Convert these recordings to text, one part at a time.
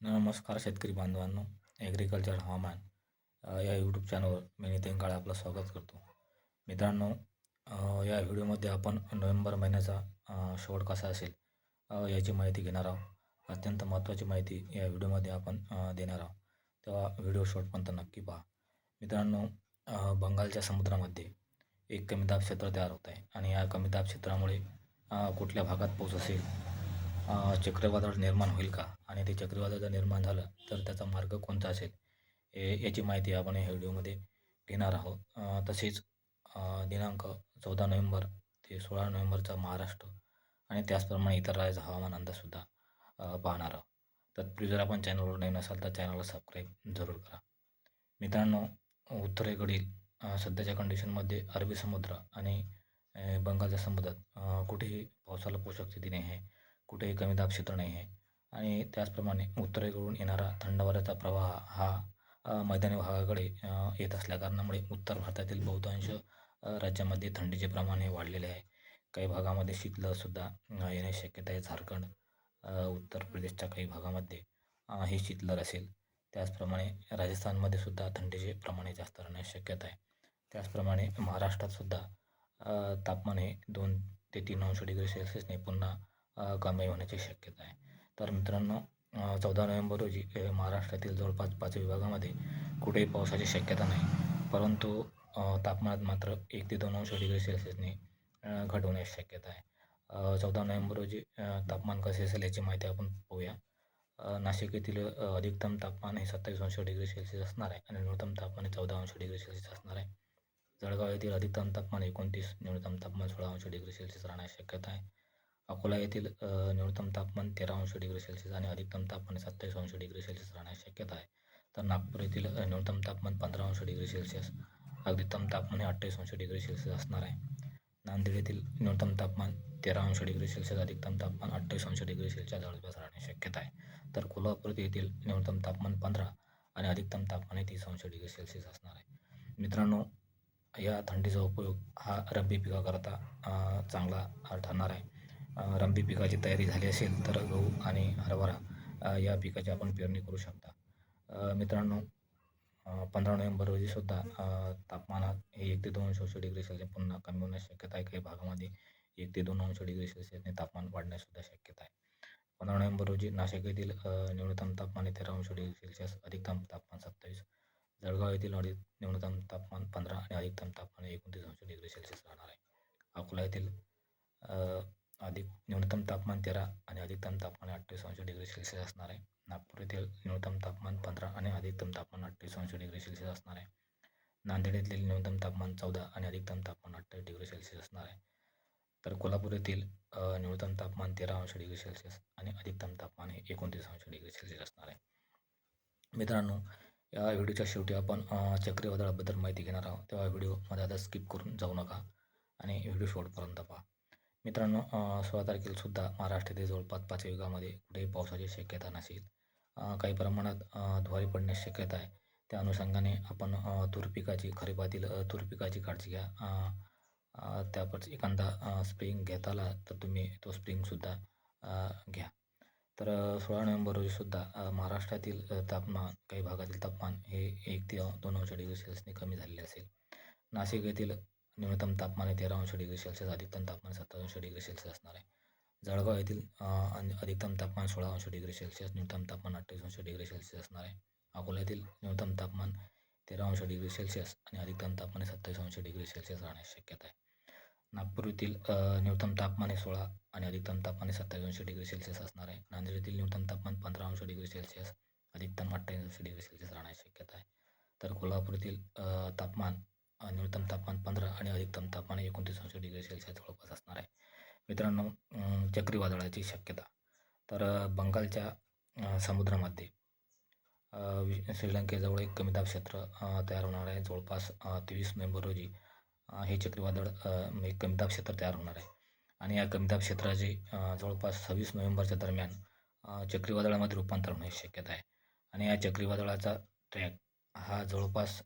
नमस्कार शेतकरी बांधवांनो ॲग्रिकल्चर हवामान या यूट्यूब चॅनलवर मी नितीन काळे आपलं स्वागत करतो. मित्रांनो या व्हिडिओमध्ये आपण नोव्हेंबर महिन्याचा शेवट कसा असेल याची माहिती घेणार आहोत. अत्यंत महत्त्वाची माहिती या व्हिडिओमध्ये आपण देणार आहोत. तेव्हा व्हिडिओ शेवटपर्यंत नक्की पहा. मित्रांनो बंगालच्या समुद्रामध्ये एक कमी दाब क्षेत्र तयार होत आहे आणि या कमी दाब क्षेत्रामुळे कुठल्या भागात पाऊस असेल चक्रवादळ निर्माण होईल का? आणि ते चक्रवादळ जर निर्माण झालं तर त्याचा मार्ग कोणता असेल? हे याची माहिती आपण या व्हिडिओमध्ये घेणार आहोत. तसेच दिनांक चौदा नोव्हेंबर ते सोळा नोव्हेंबरचा महाराष्ट्र आणि त्याचप्रमाणे इतर राज्याचा हवामान अंदाजसुद्धा पाहणार आहोत. तत्पूर्वी जर आपण चॅनलवर नवीन असाल तर चॅनलला सबस्क्राईब जरूर करा. मित्रांनो उत्तरेकडील सध्याच्या कंडिशनमध्ये अरबी समुद्र आणि बंगालच्या समुद्रात कुठेही पावसाला पोषक स्थिती नाही आहे. कुठेही कमी दाब क्षेत्र नाही आहे. आणि त्याचप्रमाणे उत्तरेकडून येणारा थंड वाऱ्याचा प्रवाह हा मैदानी भागाकडे येत असल्याकारणामुळे उत्तर भारतातील बहुतांश राज्यामध्ये थंडीचे प्रमाण हे वाढलेले आहे. काही भागामध्ये शीतलहरसुद्धा येण्याची शक्यता आहे. झारखंड उत्तर प्रदेशच्या काही भागामध्ये हे शीतलहर असेल. त्याचप्रमाणे राजस्थानमध्ये सुद्धा थंडीचे प्रमाण हे जास्त राहण्याची शक्यता आहे. त्याचप्रमाणे महाराष्ट्रात सुद्धा तापमान हे दोन ते तीन अंश डिग्री सेल्सिअसने पुन्हा कमी होण्याची शक्यता आहे. तर मित्रांनो चौदा नोव्हेंबर रोजी महाराष्ट्रातील जवळपास पाच विभागामध्ये कुठेही पावसाची शक्यता नाही. परंतु तापमानात मात्र एक ते दोन अंश डिग्री सेल्सिअसने घट होण्याची शक्यता आहे. चौदा नोव्हेंबर रोजी तापमान कसे असेल याची माहिती आपण पाहूया. नाशिक येथील अधिकतम तापमान हे सत्तावीस अंश डिग्री सेल्सिअस असणार आहे आणि न्यूनतम तापमान हे चौदा अंश डिग्री सेल्सिअस असणार आहे. जळगाव येथील अधिकतम तापमान एकोणतीस न्यूनतम तापमान सोळा अंश डिग्री सेल्सिअस राहण्याची शक्यता आहे. अकोला येथील न्यूनतम तापमान तेरा अंश डिग्री सेल्सिअस आणि अधिकतम तापमान सत्तावीस अंश डिग्री सेल्सिअस राहण्याची शक्यता आहे. तर नागपूर येथील न्यूनतम तापमान पंधरा अंश डिग्री सेल्सिअस अधिकतम तापमान हे अठ्ठावीस अंश डिग्री सेल्सिअस असणार आहे. नांदेड येथील न्यूनतम तापमान तेरा अंश डिग्री सेल्सिअस अधिकतम तापमान अठ्ठावीस अंश डिग्री सेल्सिअस जवळपास राहण्याची शक्यता आहे. तर कोल्हापूर येथील न्यूनतम तापमान पंधरा आणि अधिकतम तापमान हे तीस अंश डिग्री सेल्सिअस असणार आहे. मित्रांनो या थंडीचा उपयोग हा रब्बी पिकाकरता चांगला ठरणार आहे. रब्बी पिकाची तयारी झाली असेल तर गहू आणि हरभरा या पिकाची आपण पेरणी करू शकता. मित्रांनो पंधरा नोव्हेंबर रोजीसुद्धा तापमानात हे एक ते दोन अंश डिग्री सेल्सिअस पुन्हा कमी होण्याची शक्यता आहे. काही भागामध्ये एक ते दोन अंश डिग्री सेल्सिअसने तापमान वाढण्यासुद्धा शक्यता आहे. पंधरा नोव्हेंबर रोजी नाशिक येथील न्यूनतम तापमान हे तेरा अंश डिग्री सेल्सिअस अधिकतम तापमान सत्तावीस जळगाव येथील न्यूनतम तापमान पंधरा आणि अधिकतम तापमान एकोणतीस अंश डिग्री सेल्सिअस राहणार आहे. अकोला येथील अधिक न्यूनतम तापमान तेरा आणि अधिकतम तापमान अठ्ठावीस अंश डिग्री सेल्सिअस असणार आहे. नागपूर येथील न्यूनतम तापमान पंधरा आणि अधिकतम तापमान अठ्ठावीस अंश डिग्री सेल्सिअस असणार आहे. नांदेड येथील न्यूनतम तापमान चौदा आणि अधिकतम तापमान अठ्ठावीस डिग्री सेल्सिअस असणार आहे. तर कोल्हापूर येथील न्यूनतम तापमान तेरा अंश डिग्री सेल्सिअस आणि अधिकतम तापमान हे एकोणतीस अंश डिग्री सेल्सिअस असणार आहे. मित्रांनो या व्हिडिओच्या शेवटी आपण चक्रीवादळाबद्दल माहिती घेणार आहोत. तेव्हा व्हिडिओमध्ये आता स्किप करून जाऊ नका आणि व्हिडिओ शेवटपर्यंत पहा. मित्रांनो सोळा तारखेला सुद्धा महाराष्ट्रातील जवळपास पाच विभागामध्ये कुठेही पावसाची शक्यता नसेल. काही प्रमाणात धुवारी पडण्याची शक्यता आहे. त्या अनुषंगाने आपण तुरपिकाची तूर पिकाची खरीपातील तूर पिकाची काळजी घ्या. अ, एखादा स्प्रिंग घेत आला तर तुम्ही तो स्प्रिंगसुद्धा घ्या. तर सोळा नोव्हेंबर रोजीसुद्धा महाराष्ट्रातील तापमान काही भागातील तापमान हे एक ते दोन अंश डिग्री सेल्सिअसने कमी झालेले असेल. नाशिक येथील न्यूनतम तापमान हे तेरा अंश डिग्री सेल्सिअस अधिकतम तापमान सत्तर अंश डिग्री सेल्सिअस असणार आहे. जळगाव येथील आणि अधिकतम तापमान सोळा अंश डिग्री सेल्सिअस न्यूनतम तापमान अठ्ठावीस अंश डिग्री सेल्सिअस असणार आहे. अकोला येथील न्यूनतम तापमान तेरा अंश डिग्री सेल्सिअस आणि अधिकतम तापमान सत्तावीस अंश डिग्री सेल्सिअस राहण्याची शक्यता आहे. नागपूर येथील न्यूनतम तापमान हे सोळा आणि अधिकतम तापमान हे सत्तावीस अंश डिग्री सेल्सिअस असणार आहे. नांदेड येथील न्यूनतम तापमान पंधरा अंश डिग्री सेल्सिअस अधिकतम अठ्ठावीस अंश डिग्री सेल्सिअस राहण्याची शक्यता आहे. तर कोल्हापूर येथील तापमान न्यूनतम तापमान पंधरा अधिकतम तापमान एकोणतीस अंश डिग्री सेल्सिअस जवळपास असणार आहे. मित्रांनो चक्रीवादळाची शक्यता. तर बंगालच्या समुद्रामध्ये वि- श्रीलंकेजवळ एक कमी दाब क्षेत्र तयार होणार आहे. जवळपास तेवीस नोव्हेंबर रोजी हे चक्रीवादळ एक कमी दाब क्षेत्र तयार होणार आहे. आणि या कमी दाब क्षेत्राचे जवळपास सव्वीस नोव्हेंबरच्या दरम्यान चक्रीवादळामध्ये रूपांतर होण्याची शक्यता आहे. आणि या चक्रीवादळाचा ट्रॅक हा जवळपास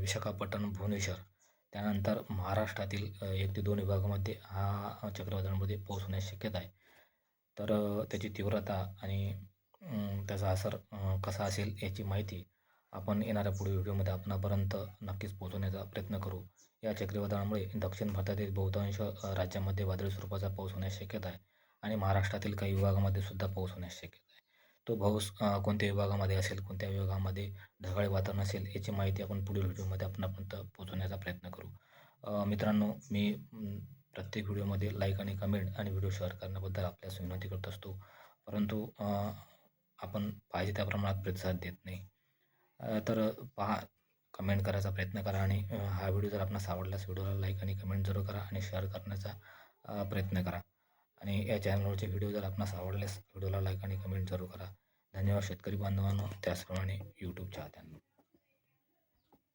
विशाखापट्टणम भुवनेश्वर त्यानंतर महाराष्ट्रातील एक ते दोन विभागामध्ये हा चक्रवादळामध्ये पाऊस होण्याची शक्यता आहे. तर त्याची तीव्रता आणि त्याचा असर कसा असेल याची माहिती आपण येणाऱ्या पुढील व्हिडिओमध्ये आपणापर्यंत नक्कीच पोहोचवण्याचा प्रयत्न करू. या चक्रीवादळामुळे दक्षिण भारतातील बहुतांश राज्यामध्ये वादळी स्वरूपाचा पाऊस होण्याची शक्यता आहे आणि महाराष्ट्रातील काही विभागामध्ये सुद्धा पाऊस होण्याची शक्यता आहे. तो पाऊस कोणत्या विभागामध्ये असेल कोणत्या विभागामध्ये ढगाळ वातावरण असेल याची माहिती आपण पुढील व्हिडिओमध्ये आपणापर्यंत पोहोचवण्याचा प्रयत्न करू. मित्रांनो मी प्रत्येक व्हिडिओमध्ये लाईक आणि कमेंट आणि व्हिडिओ शेअर करण्याबद्दल आपल्यास विनंती करत असतो. परंतु आपण पाहिजे त्या प्रमाणात प्रतिसाद देत नाही. तर पहा कमेंट करायचा प्रयत्न करा आणि हा व्हिडिओ जर आपणास आवडल्यास व्हिडिओला लाईक आणि कमेंट जरूर करा आणि शेअर करण्याचा प्रयत्न करा. आणि या चॅनलवरचे व्हिडिओ जर आपणास आवडल्यास व्हिडिओला लाईक आणि कमेंट जरूर करा. धन्यवाद शेतकरी बांधवांनो त्याचप्रमाणे यूट्यूब चाहत्यांना